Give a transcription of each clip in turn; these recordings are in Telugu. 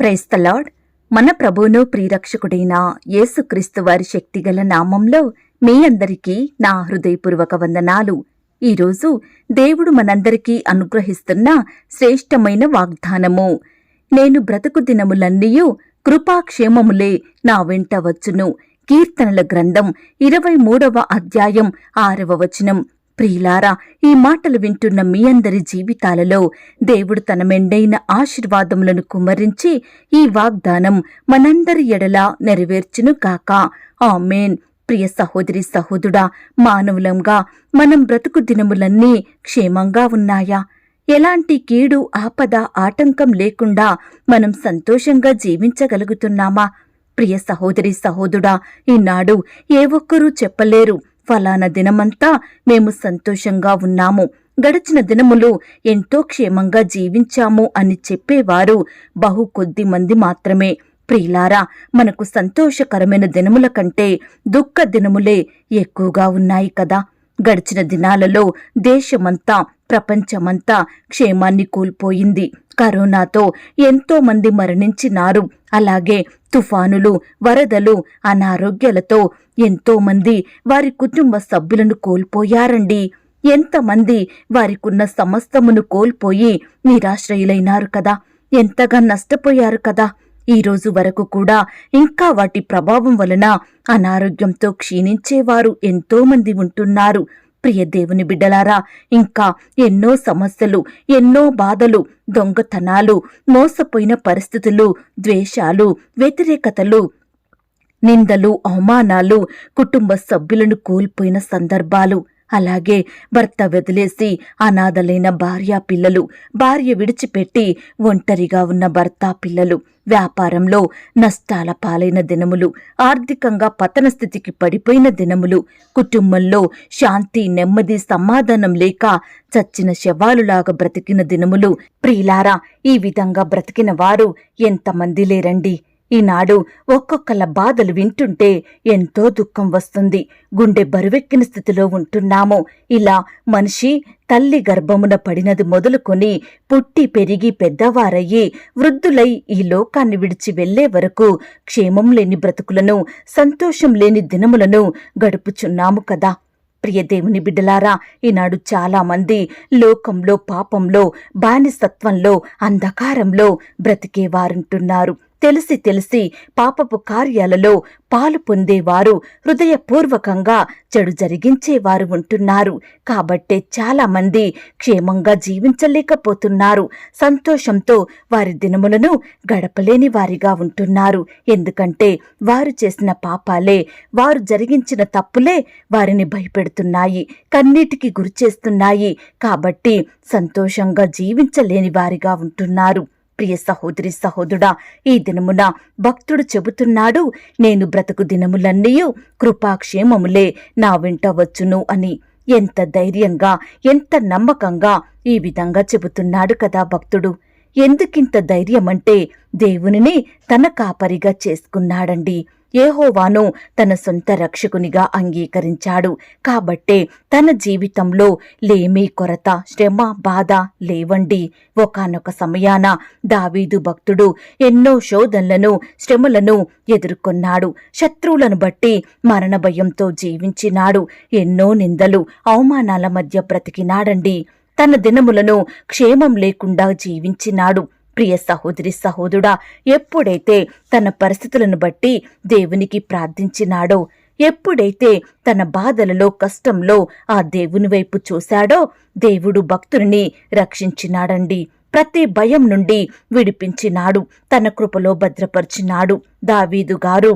ప్రైస్తలాడ్ మన ప్రభువును ప్రియరక్షకుడైన యేసుక్రీస్తు వారి శక్తిగల నామంలో మీ అందరికీ నా హృదయపూర్వక వందనాలు. ఈరోజు దేవుడు మనందరికీ అనుగ్రహిస్తున్న శ్రేష్టమైన వాగ్దానము. నేను బ్రతుకు దినములన్నీయు కృపాక్షేమములే నా వెంట వచ్చును. కీర్తనల గ్రంథం ఇరవై మూడవ అధ్యాయం ఆరవ వచనం. ప్రియులారా ఈ మాటలు వింటున్న మీ అందరి జీవితాలలో దేవుడు తన మెండైన ఆశీర్వాదములను కుమ్మరించి ఈ వాగ్దానం మనందరి ఎడలా నెరవేర్చును కాక ఆమెన్. ప్రియ సహోదరి సహోదుడా మానవులంగా మనం బ్రతుకు దినములన్నీ క్షేమంగా ఉన్నాయా? ఎలాంటి కీడు ఆపద ఆటంకం లేకుండా మనం సంతోషంగా జీవించగలుగుతున్నామా? ప్రియ సహోదరి సహోదుడా ఈనాడు ఏ ఒక్కరూ చెప్పలేరు. ఫలానా దినమంతా మేము సంతోషంగా ఉన్నాము. గడిచిన దినములు ఎంతో క్షేమంగా జీవించాము అని చెప్పేవారు బహు కొద్ది మంది మాత్రమే. ప్రియులారా మనకు సంతోషకరమైన దినముల కంటే దుఃఖ దినములే ఎక్కువగా ఉన్నాయి కదా. గడిచిన దినాలలో దేశమంతా ప్రపంచమంతా క్షేమాన్ని కోల్పోయింది. కరోనాతో ఎంతో మంది మరణించినారు. అలాగే తుఫానులు వరదలు అనారోగ్యాలతో ఎంతో మంది వారి కుటుంబ సభ్యులను కోల్పోయారండి. ఎంతమంది వారికున్న సమస్తమును కోల్పోయి నిరాశ్రయులైనారు కదా. ఎంతగా నష్టపోయారు కదా. ఈ రోజు వరకు కూడా ఇంకా వాటి ప్రభావం వలన అనారోగ్యంతో క్షీణించేవారు ఎంతోమంది ఉంటున్నారు. ప్రియ దేవుని బిడ్డలారా ఇంకా ఎన్నో సమస్యలు ఎన్నో బాధలు దొంగతనాలు మోసపోయిన పరిస్థితులు ద్వేషాలు వ్యతిరేకతలు నిందలు అవమానాలు కుటుంబ సభ్యులను కోల్పోయిన సందర్భాలు అలాగే భర్త వదిలేసి అనాథలైన భార్య పిల్లలు భార్య విడిచిపెట్టి ఒంటరిగా ఉన్న భర్త పిల్లలు వ్యాపారంలో నష్టాల పాలైన దినములు ఆర్థికంగా పతన స్థితికి పడిపోయిన దినములు కుటుంబంలో శాంతి నెమ్మది సమాధానం లేక చచ్చిన శవాలులాగా బ్రతికిన దినములు. ప్రియులారా ఈ విధంగా బ్రతికిన వారు ఎంతమంది లేరండి? ఈనాడు ఒక్కొక్కల బాధలు వింటుంటే ఎంతో దుఃఖం వస్తుంది. గుండె బరువెక్కిన స్థితిలో ఉంటున్నాము. ఇలా మనిషి తల్లి గర్భమున పడినది మొదలుకొని పుట్టి పెరిగి పెద్దవారయ్యి వృద్ధులై ఈ లోకాన్ని విడిచి వెళ్ళే వరకు క్షేమం లేని బ్రతుకులను సంతోషం లేని దినములను గడుపుచున్నాము కదా. ప్రియ దేవుని బిడ్డలారా ఈనాడు చాలామంది లోకంలో పాపంలో బానిసత్వంలో అంధకారంలో బ్రతికేవారుంటున్నారు తెలిసి తెలిసి పాపపు కార్యాలలో పాలు పొందేవారు హృదయపూర్వకంగా చెడు జరిగించేవారు ఉంటున్నారు. కాబట్టే చాలామంది క్షేమంగా జీవించలేకపోతున్నారు. సంతోషంతో వారి దినములను గడపలేని వారిగా ఉంటున్నారు. ఎందుకంటే వారు చేసిన పాపాలే వారు జరిగించిన తప్పులే వారిని భయపెడుతున్నాయి కన్నీటికి గురిచేస్తున్నాయి. కాబట్టి సంతోషంగా జీవించలేని వారిగా ఉంటున్నారు. ప్రియ సహోదరి సహోదరుడా ఈ దినమున భక్తుడు చెబుతున్నాడు నేను బ్రతుకు దినములన్నీయు కృపాక్షేమములే నా వెంట వచ్చును అని. ఎంత ధైర్యంగా ఎంత నమ్మకంగా ఈ విధంగా చెబుతున్నాడు కదా భక్తుడు. ఎందుకింత ధైర్యమంటే దేవునిని తన కాపరిగా చేసుకున్నాడండి. ఏహోవాను తన సొంత రక్షకునిగా అంగీకరించాడు. కాబట్టే తన జీవితంలో లేమీ కొరత శ్రమ బాధ లేవండి. ఒకనొక సమయాన దావీదు భక్తుడు ఎన్నో శోధనలను శ్రమలను ఎదుర్కొన్నాడు. శత్రువులను బట్టి మరణ భయంతో జీవించినాడు. ఎన్నో నిందలు అవమానాల మధ్య బ్రతికినాడండి. తన దినములను క్షేమం లేకుండా జీవించినాడు. ప్రియ సహోదరి సహోదరుడా ఎప్పుడైతే తన పరిస్థితులను బట్టి దేవునికి ప్రార్థించినాడో ఎప్పుడైతే తన బాధలలో కష్టంలో ఆ దేవుని వైపు చూశాడో దేవుడు భక్తుని రక్షించినాడండి. ప్రతి భయం నుండి విడిపించినాడు తన కృపలో భద్రపరిచినాడు. దావీదు గారు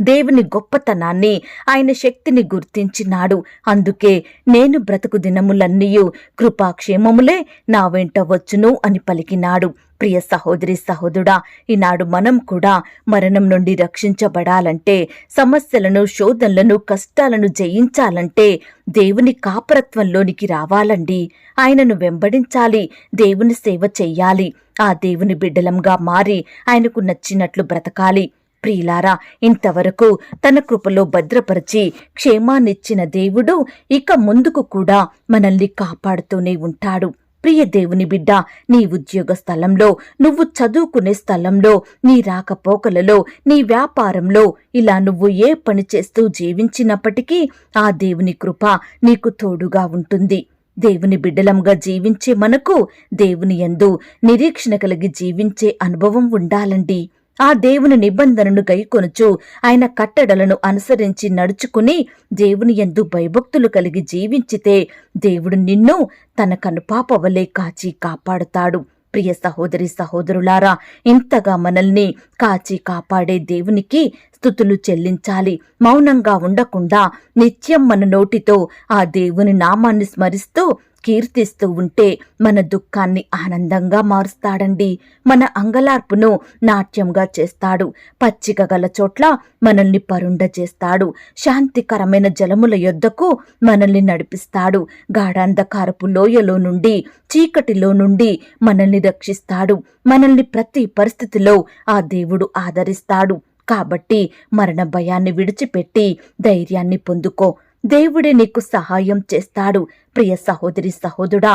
దేవుని గొప్పతనాన్ని ఆయన శక్తిని గుర్తించినాడు. అందుకే నేను బ్రతుకు దినములన్నీయు కృపాక్షేమములే నా వెంట వచ్చును అని పలికినాడు. ప్రియ సహోదరి సహోదరుడా ఈనాడు మనం కూడా మరణం నుండి రక్షించబడాలంటే సమస్యలను శోధనలను కష్టాలను జయించాలంటే దేవుని కాపరత్వంలోనికి రావాలండి. ఆయనను వెంబడించాలి దేవుని సేవ చెయ్యాలి. ఆ దేవుని బిడ్డలంగా మారి ఆయనకు నచ్చినట్లు బ్రతకాలి. ప్రియులారా ఇంతవరకు తన కృపలో భద్రపరిచి క్షేమాన్నిచ్చిన దేవుడు ఇక ముందుకు కూడా మనల్ని కాపాడుతూనే ఉంటాడు. ప్రియ దేవుని బిడ్డ నీ ఉద్యోగ స్థలంలో నువ్వు చదువుకునే స్థలంలో నీ రాకపోకలలో నీ వ్యాపారంలో ఇలా నువ్వు ఏ పని చేస్తూ జీవించినప్పటికీ ఆ దేవుని కృప నీకు తోడుగా ఉంటుంది. దేవుని బిడ్డలంగా జీవించే మనకు దేవుని యందు నిరీక్షణ కలిగి జీవించే అనుభవం ఉండాలండి. ఆ దేవుని నిబంధనను గైకొనుచు ఆయన కట్టడలను అనుసరించి నడుచుకుని దేవుని ఎందు భయభక్తులు కలిగి జీవించితే దేవుడు నిన్ను తన కనుపాపవలే కాచి కాపాడుతాడు. ప్రియ సహోదరి సహోదరులారా ఇంతగా మనల్ని కాచి కాపాడే దేవునికి స్థుతులు చెల్లించాలి. మౌనంగా ఉండకుండా నిత్యం మన నోటితో ఆ దేవుని నామాన్ని స్మరిస్తూ కీర్తిస్తూ ఉంటే మన దుఃఖాన్ని ఆనందంగా మారుస్తాడండి. మన అంగలార్పును నాట్యంగా చేస్తాడు. పచ్చిక గల చోట్ల మనల్ని పరుండ చేస్తాడు శాంతికరమైన జలముల యొద్దకు మనల్ని నడిపిస్తాడు. గాఢాంధకారపు లోయలో నుండి చీకటిలో నుండి మనల్ని రక్షిస్తాడు. మనల్ని ప్రతి పరిస్థితిలో ఆ దేవుడు ఆదరిస్తాడు. కాబట్టి మరణ భయాన్ని విడిచిపెట్టి ధైర్యాన్ని పొందుకో. దేవుడే నీకు సహాయం చేస్తాడు. ప్రియ సహోదరి సహోదరుడా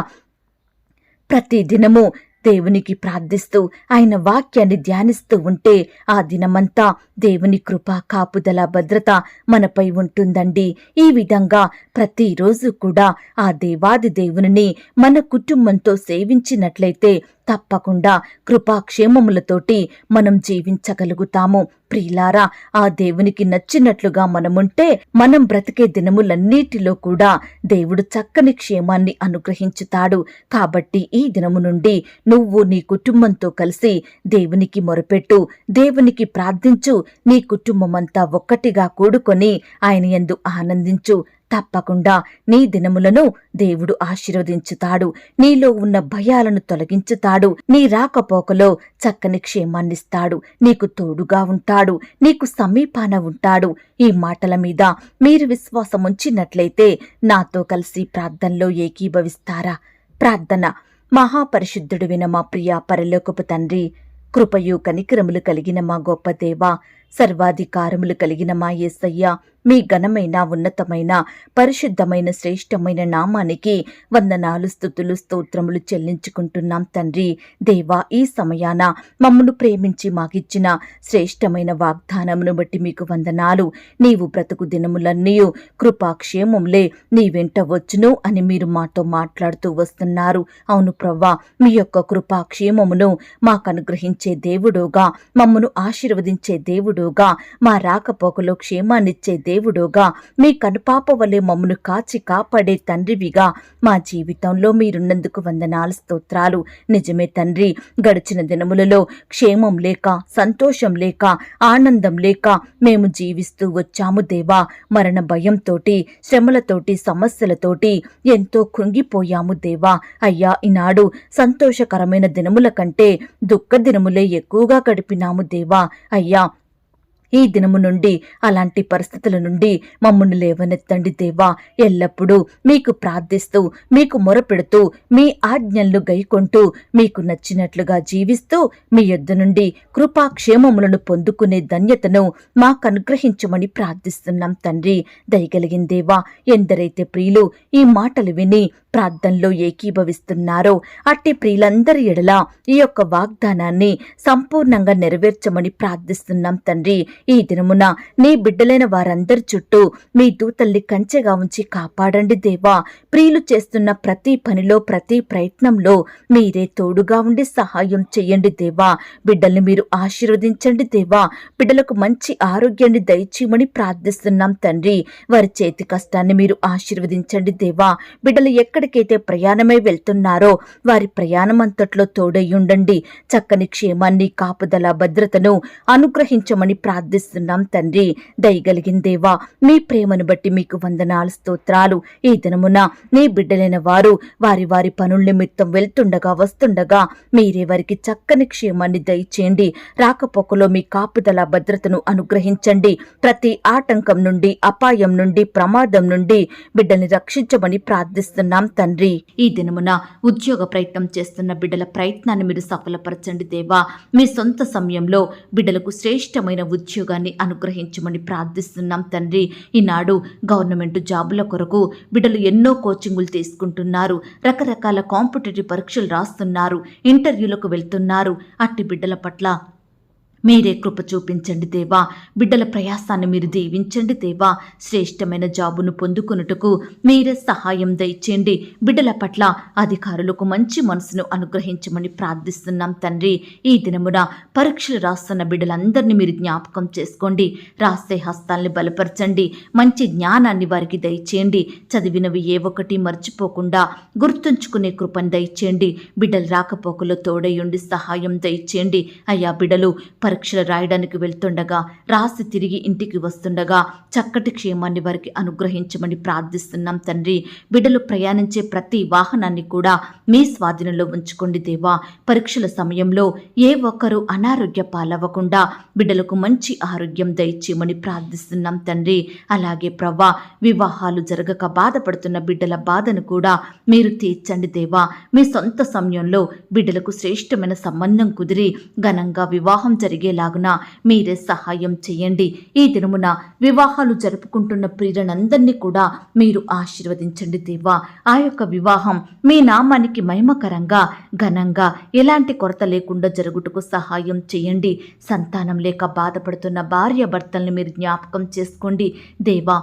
ప్రతి దినము దేవునికి ప్రార్థిస్తూ ఆయన వాక్యాన్ని ధ్యానిస్తూ ఉంటే ఆ దినమంతా దేవుని కృప కాపుదల భద్రత మనపై ఉంటుందండి. ఈ విధంగా ప్రతిరోజు కూడా ఆ దేవాది దేవుని మన కుటుంబంతో సేవించినట్లయితే తప్పకుండా కృపాక్షేమములతోటి మనం జీవించగలుగుతాము. ప్రియులారా ఆ దేవునికి నచ్చినట్లుగా మనముంటే మనం బ్రతికే దినములన్నిటిలో కూడా దేవుడు చక్కని క్షేమాన్ని అనుగ్రహించుతాడు. కాబట్టి ఈ దినము నుండి నువ్వు నీ కుటుంబంతో కలిసి దేవునికి మొరపెట్టు దేవునికి ప్రార్థించు నీ కుటుంబమంతా ఒక్కటిగా కూడుకొని ఆయన ఎందు ఆనందించు. తప్పకుండా. నీ దినములను దేవుడు ఆశీర్వదించుతాడు. నీలో ఉన్న భయాలను తొలగించుతాడు. నీ రాకపోకలో చక్కని క్షేమాన్నిస్తాడు. నీకు తోడుగా ఉంటాడు. నీకు సమీపాన ఉంటాడు. ఈ మాటల మీద మీరు విశ్వాసముంచినట్లయితే నాతో కలిసి ప్రార్థనలో ఏకీభవిస్తారా? ప్రార్థన. మహాపరిశుద్ధుడు విన మా ప్రియ పరలోకపు తండ్రి కృపయు కనికరములు కలిగిన మా గొప్ప దేవా సర్వాధికారములు కలిగిన మా యేసయ్య మీ ఘనమైన ఉన్నతమైన పరిశుద్ధమైన శ్రేష్టమైన నామానికి వందనాలు స్థుతులు స్తోత్రములు చెల్లించుకుంటున్నాం తండ్రి. దేవా ఈ సమయాన మమ్మను ప్రేమించి మాకిచ్చిన శ్రేష్టమైన వాగ్దానమును బట్టి మీకు వందనాలు. నీవు బ్రతుకు దినములన్నీ కృపాక్షేమంలే నీ వెంట వచ్చును అని మీరు మాతో మాట్లాడుతూ వస్తున్నారు. అవును ప్రవ్వా మీ యొక్క కృపాక్షేమమును మాకు అనుగ్రహించే దేవుడుగా మమ్మను ఆశీర్వదించే దేవుడు దేవుడుగా మా రాకపోకలో క్షేమాన్నిచ్చే దేవుడుగా మీ కనుపాప వలె మమ్మను కాచి కాపాడే తండ్రివిగా. మా జీవితంలో మీరున్నందుకు వందనాలు స్తోత్రాలు. నిజమే తండ్రి గడిచిన దినములలో క్షేమం లేక సంతోషం లేక ఆనందం లేక మేము జీవిస్తూ వచ్చాము దేవా. మరణ భయంతోటి శ్రమలతోటి సమస్యలతోటి ఎంతో కృంగిపోయాము దేవా. అయ్యా ఈనాడు సంతోషకరమైన దినముల కంటే దుఃఖ దినములే ఎక్కువగా గడిపినాము దేవా. అయ్యా ఈ దినము నుండి అలాంటి పరిస్థితుల నుండి మమ్మల్ని లేవనెత్తండి దేవా. ఎల్లప్పుడూ మీకు ప్రార్థిస్తూ మీకు మొరపెడుతూ మీ ఆజ్ఞలను గైకొంటూ మీకు నచ్చినట్లుగా జీవిస్తూ మీ యొద్ద నుండి కృపాక్షేమములను పొందుకునే ధన్యతను మాకు అనుగ్రహించమని ప్రార్థిస్తున్నాం తండ్రి. దయగలిగిన దేవా ఎందరైతే ప్రియులు ఈ మాటలు విని ప్రార్థనలో ఏకీభవిస్తున్నారో అట్టి ప్రియులందరి ఎడల ఈ యొక్క వాగ్దానాన్ని సంపూర్ణంగా నెరవేర్చమని ప్రార్థిస్తున్నాం తండ్రి. ఈ దినమున నీ బిడ్డలైన వారందరి చుట్టూ మీ దూతల్ని కంచెగా ఉంచి కాపాడండి దేవా. ప్రియులు చేస్తున్న ప్రతి పనిలో ప్రతి ప్రయత్నంలో మీరే తోడుగా ఉండి సహాయం చేయండి దేవా. బిడ్డల్ని మీరు ఆశీర్వదించండి దేవా. బిడ్డలకు మంచి ఆరోగ్యాన్ని దయచేయమని ప్రార్థిస్తున్నాం తండ్రి. వారి చేతి కష్టాన్ని మీరు ఆశీర్వదించండి దేవా. బిడ్డలు ఎక్కడికైతే ప్రయాణమై వెళ్తున్నారో వారి ప్రయాణం అంతట్లో తోడై ఉండండి. చక్కని క్షేమాన్ని కాపుదల భద్రతను అనుగ్రహించమని ప్రార్థిస్తున్నాం తండ్రి. దయగలిగిన దేవా మీ ప్రేమను బట్టి మీకు వందనాలు స్తోత్రాలు. ఈ దినమున నీ బిడ్డలైన వారు వారి వారి పనుల నిమిత్తం వెళ్తుండగా వస్తుండగా మీరే వారికి చక్కని క్షేమాన్ని దయచేయండి. రాకపోకలో మీ కాపుదల భద్రతను అనుగ్రహించండి. ప్రతి ఆటంకం నుండి అపాయం నుండి ప్రమాదం నుండి బిడ్డల్ని రక్షించమని ప్రార్థిస్తున్నాం తండ్రి. ఈ దినమున ఉద్యోగ ప్రయత్నం చేస్తున్న బిడ్డల ప్రయత్నాన్ని మీరు సఫలపరచండి దేవా. మీ సొంత సమయంలో బిడ్డలకు శ్రేష్టమైన ఉద్యోగాన్ని అనుగ్రహించమని ప్రార్థిస్తున్నాం తండ్రి. ఈనాడు గవర్నమెంట్ జాబుల కొరకు బిడ్డలు ఎన్నో కోచింగులు తీసుకుంటున్నారు. రకరకాల కాంపిటేటివ్ పరీక్షలు రాస్తున్నారు. ఇంటర్వ్యూలకు వెళ్తున్నారు. అట్టి బిడ్డల పట్ల మీరే కృప చూపించండి దేవా. బిడ్డల ప్రయాసాన్ని మీరు దీవించండి దేవా. శ్రేష్టమైన జాబును పొందుకొనుటకు మీరే సహాయం దయచేయండి. బిడ్డల పట్ల అధికారులకు మంచి మనసును అనుగ్రహించమని ప్రార్థిస్తున్నాం తండ్రి. ఈ దినమున పరీక్షలు రాస్తున్న బిడ్డలందరినీ మీరు జ్ఞాపకం చేసుకోండి. రాసే హస్తాల్ని బలపరచండి. మంచి జ్ఞానాన్ని వారికి దయచేయండి. చదివినవి ఏ ఒక్కటి మర్చిపోకుండా గుర్తుంచుకునే కృపను దయచేయండి. బిడ్డలు రాకపోకలో తోడయుండి సహాయం దయచేయండి. అయ్యా బిడ్డలు పరీక్షలు రాయడానికి వెళ్తుండగా రాసి తిరిగి ఇంటికి వస్తుండగా చక్కటి క్షేమాన్ని వారికి అనుగ్రహించమని ప్రార్థిస్తున్నాం తండ్రి. బిడ్డలు ప్రయాణించే ప్రతి వాహనాన్ని కూడా మీ స్వాధీనంలో ఉంచుకోండి దేవా. పరీక్షల సమయంలో ఏ ఒక్కరూ అనారోగ్య పాలవ్వకుండా బిడ్డలకు మంచి ఆరోగ్యం దయచేయమని ప్రార్థిస్తున్నాం తండ్రి. అలాగే ప్రవ్వా వివాహాలు జరగక బాధపడుతున్న బిడ్డల బాధను కూడా మీరు తీర్చండి దేవా. మీ సొంత సమయంలో బిడ్డలకు శ్రేష్టమైన సంబంధం కుదిరి ఘనంగా వివాహం జరిగేలాగున మీరే సహాయం చేయండి. ఈ దినమున వివాహాలు జరుపుకుంటున్న ప్రియులందరినీ కూడా మీరు ఆశీర్వదించండి దేవా. ఆ యొక్క వివాహం మీ నామానికి మహిమకరంగా ఘనంగా ఎలాంటి కొరత లేకుండా జరుగుటకు సహాయం చేయండి. సంతానం లేక బాధపడుతున్న భార్య భర్తల్ని మీరు జ్ఞాపకం చేసుకోండి. దేవా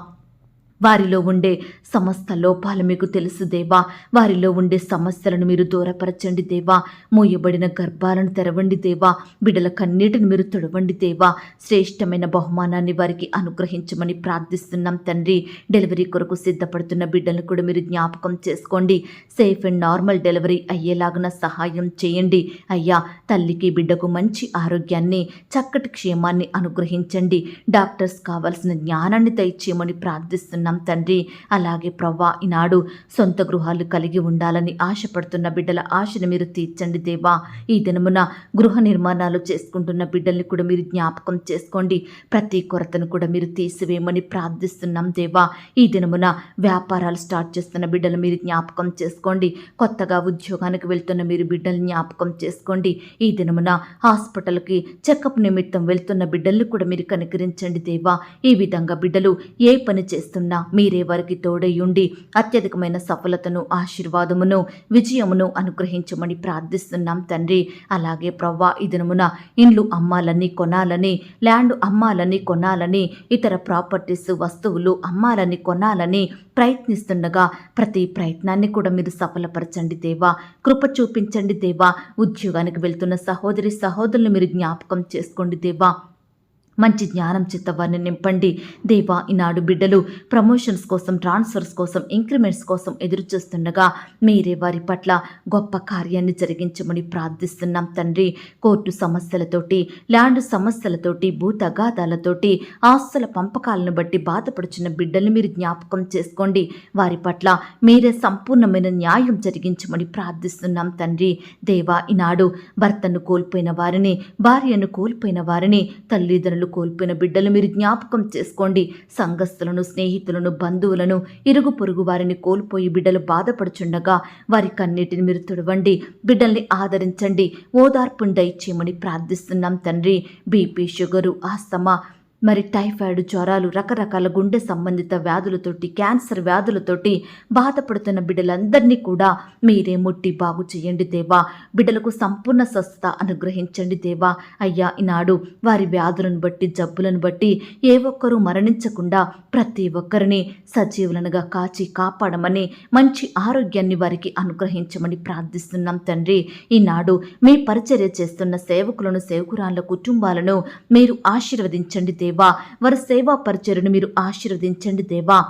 వారిలో ఉండే సమస్త లోపాలు మీకు తెలుసు దేవా. వారిలో ఉండే సమస్యలను మీరు దూరపరచండి దేవా. మూయబడిన గర్భాలను తెరవండి దేవా. బిడల కన్నీటిని మీరు తొడవండి దేవా. శ్రేష్టమైన బహుమానాన్ని వారికి అనుగ్రహించమని ప్రార్థిస్తున్నాం తండ్రి. డెలివరీ కొరకు సిద్ధపడుతున్న బిడ్డలను కూడా మీరు జ్ఞాపకం చేసుకోండి. సేఫ్ అండ్ నార్మల్ డెలివరీ అయ్యేలాగున సహాయం చేయండి. అయ్యా తల్లికి బిడ్డకు మంచి ఆరోగ్యాన్ని చక్కటి క్షేమాన్ని అనుగ్రహించండి. డాక్టర్స్ కావాల్సిన జ్ఞానాన్ని దయచేయమని ప్రార్థిస్తున్నాం తండ్రి. అలాగే ప్రవ్వా ఈనాడు సొంత గృహాలు కలిగి ఉండాలని ఆశపడుతున్న బిడ్డల ఆశను మీరు తీర్చండి దేవా. ఈ దినమున గృహ నిర్మాణాలు చేసుకుంటున్న బిడ్డల్ని కూడా మీరు జ్ఞాపకం చేసుకోండి. ప్రతి కొరతను కూడా మీరు తీసివేయమని ప్రార్థిస్తున్నాం దేవా. ఈ దినమున వ్యాపారాలు స్టార్ట్ చేస్తున్న బిడ్డలు మీరు జ్ఞాపకం చేసుకోండి. కొత్తగా ఉద్యోగానికి వెళ్తున్న మీరు బిడ్డలు జ్ఞాపకం చేసుకోండి. ఈ దినమున హాస్పిటల్కి చెకప్ నిమిత్తం వెళ్తున్న బిడ్డల్ని కూడా మీరు కనికరించండి దేవా. ఈ విధంగా బిడ్డలు ఏ పని చేస్తున్నా మీరే వారికి తోడయుండి అత్యధికమైన సఫలతను ఆశీర్వాదమును విజయమును అనుగ్రహించమని ప్రార్థిస్తున్నాం తండ్రి. అలాగే ప్రవ్వా ఈ దినమున ఇండ్లు అమ్మాలని కొనాలని ల్యాండ్ అమ్మాలని కొనాలని ఇతర ప్రాపర్టీస్ వస్తువులు అమ్మాలని కొనాలని ప్రయత్నిస్తుండగా ప్రతి ప్రయత్నాన్ని కూడా మీరు సఫలపరచండి దేవా. కృప చూపించండి దేవా. ఉద్యోగానికి వెళ్తున్న సహోదరి సహోదరులు మీరు జ్ఞాపకం చేసుకోండి దేవా. మంచి జ్ఞానం చేత వారిని నింపండి. దేవా ఈనాడు బిడ్డలు ప్రమోషన్స్ కోసం ట్రాన్స్ఫర్స్ కోసం ఇంక్రిమెంట్స్ కోసం ఎదురు చూస్తుండగా మీరే వారి పట్ల గొప్ప కార్యాన్ని జరిగించమని ప్రార్థిస్తున్నాం తండ్రి. కోర్టు సమస్యలతోటి ల్యాండ్ సమస్యలతోటి భూ తగాదాలతోటి ఆస్తుల పంపకాలను బట్టి బాధపడుచున్న బిడ్డల్ని మీరు జ్ఞాపకం చేసుకోండి. వారి పట్ల మీరే సంపూర్ణమైన న్యాయం జరిగించమని ప్రార్థిస్తున్నాం తండ్రి. దేవా ఈనాడు భర్తను కోల్పోయిన వారిని భార్యను కోల్పోయిన వారిని తల్లిదండ్రులు కోల్పోయిన బిడ్డలు మీరు జ్ఞాపకం చేసుకోండి. సంఘస్థులను స్నేహితులను బంధువులను ఇరుగు పొరుగు వారిని కోల్పోయి బిడ్డలు బాధపడుచుండగా వారి కన్నీటిని మీరు తుడవండి. బిడ్డల్ని ఆదరించండి. ఓదార్పును దయచేయమని ప్రార్థిస్తున్నాం తండ్రి. బీపీ షుగరు ఆస్తమా మరి టైఫాయిడ్ జ్వరాలు రకరకాల గుండె సంబంధిత వ్యాధులతోటి క్యాన్సర్ వ్యాధులతోటి బాధపడుతున్న బిడ్డలందరినీ కూడా మీరే ముట్టి బాగు చేయండి దేవా. బిడ్డలకు సంపూర్ణ స్వస్థత అనుగ్రహించండి దేవా. అయ్యా ఈనాడు వారి వ్యాధులను బట్టి జబ్బులను బట్టి ఏ ఒక్కరూ మరణించకుండా ప్రతి ఒక్కరిని సజీవులనుగా కాచి కాపాడమని మంచి ఆరోగ్యాన్ని వారికి అనుగ్రహించమని ప్రార్థిస్తున్నాం తండ్రి. ఈనాడు మీ పరిచర్య చేస్తున్న సేవకులను సేవకురాళ్ళ కుటుంబాలను మీరు ఆశీర్వదించండి దేవా. వారి సేవా పరిచయను మీరు ఆశీర్వదించండి దేవా.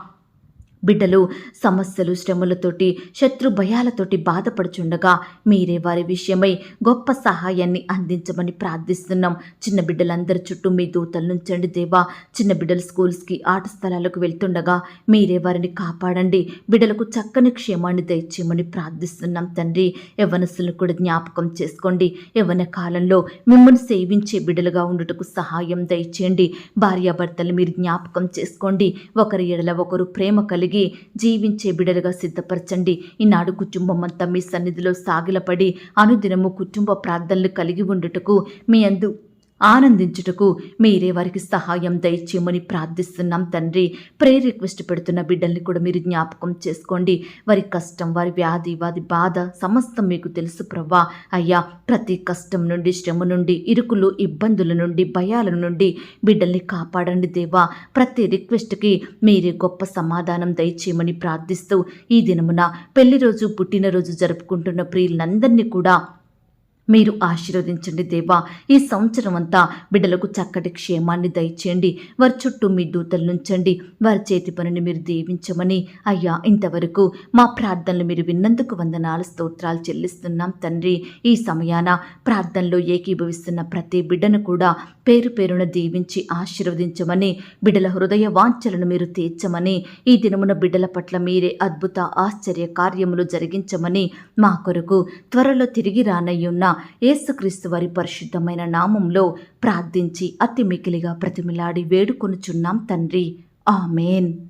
బిడ్డలు సమస్యలు శ్రమలతోటి శత్రు భయాలతోటి బాధపడుచుండగా మీరే వారి విషయమై గొప్ప సహాయాన్ని అందించమని ప్రార్థిస్తున్నాం. చిన్న బిడ్డలందరి చుట్టూ మీ దూతలు నుంచండి దేవా. చిన్న బిడ్డలు స్కూల్స్కి ఆట స్థలాలకు వెళ్తుండగా మీరే వారిని కాపాడండి. బిడ్డలకు చక్కని క్షేమాన్ని దయచేయమని ప్రార్థిస్తున్నాం తండ్రి. యవనస్సులను కూడా జ్ఞాపకం చేసుకోండి. యవన కాలంలో మిమ్మల్ని సేవించే బిడ్డలుగా ఉండుటకు సహాయం దయచేయండి. భార్యాభర్తలు మీరు జ్ఞాపకం చేసుకోండి. ఒకరి ఎడల ఒకరు ప్రేమ కలిగి కలిగి జీవించే బిడలుగా సిద్ధపరచండి. ఈనాడు కుటుంబం అంతా మీ సన్నిధిలో సాగిలపడి అనుదినము కుటుంబ ప్రార్థనలు కలిగి ఉండుటకు మీ అందు ఆనందించుటకు మీరే వారికి సహాయం దయచేయమని ప్రార్థిస్తున్నాం తండ్రి. ప్రే రిక్వెస్ట్ పెడుతున్న బిడ్డల్ని కూడా మీరు జ్ఞాపకం చేసుకోండి. వారి కష్టం వారి వ్యాధి వారి బాధ సమస్తం మీకు తెలుసు ప్రవ్వా. అయ్యా ప్రతి కష్టం నుండి శ్రమ నుండి ఇరుకులు ఇబ్బందుల నుండి భయాల నుండి బిడ్డల్ని కాపాడండి దేవా. ప్రతి రిక్వెస్ట్కి మీరే గొప్ప సమాధానం దయచేయమని ప్రార్థిస్తూ ఈ దినమున పెళ్ళి రోజు పుట్టినరోజు జరుపుకుంటున్న ప్రియులందరినీ కూడా మీరు ఆశీర్వదించండి దేవా. ఈ సంవత్సరం అంతా బిడ్డలకు చక్కటి క్షేమాన్ని దయచేయండి. వారి చుట్టూ మీ దూతలు నుంచండి. వారి చేతి పనిని మీరు దీవించమని అయ్యా ఇంతవరకు మా ప్రార్థనలు మీరు విన్నందుకు వందనాలు స్తోత్రాలు చెల్లిస్తున్నాం తండ్రి. ఈ సమయాన ప్రార్థనలో ఏకీభవిస్తున్న ప్రతి బిడ్డను కూడా పేరు పేరున దీవించి ఆశీర్వదించమని బిడ్డల హృదయ వాంఛలను మీరు తీర్చమని ఈ దినమున బిడ్డల పట్ల మీరే అద్భుత ఆశ్చర్య కార్యములు జరిగించమని మా కొరకు త్వరలో తిరిగి రానయ్యున్న యేసుక్రీస్తు వారి పరిశుద్ధమైన నామంలో ప్రార్థించి అతి మికిలిగా ప్రతిమిలాడి వేడుకొనుచున్నాం తండ్రి. ఆమెన్.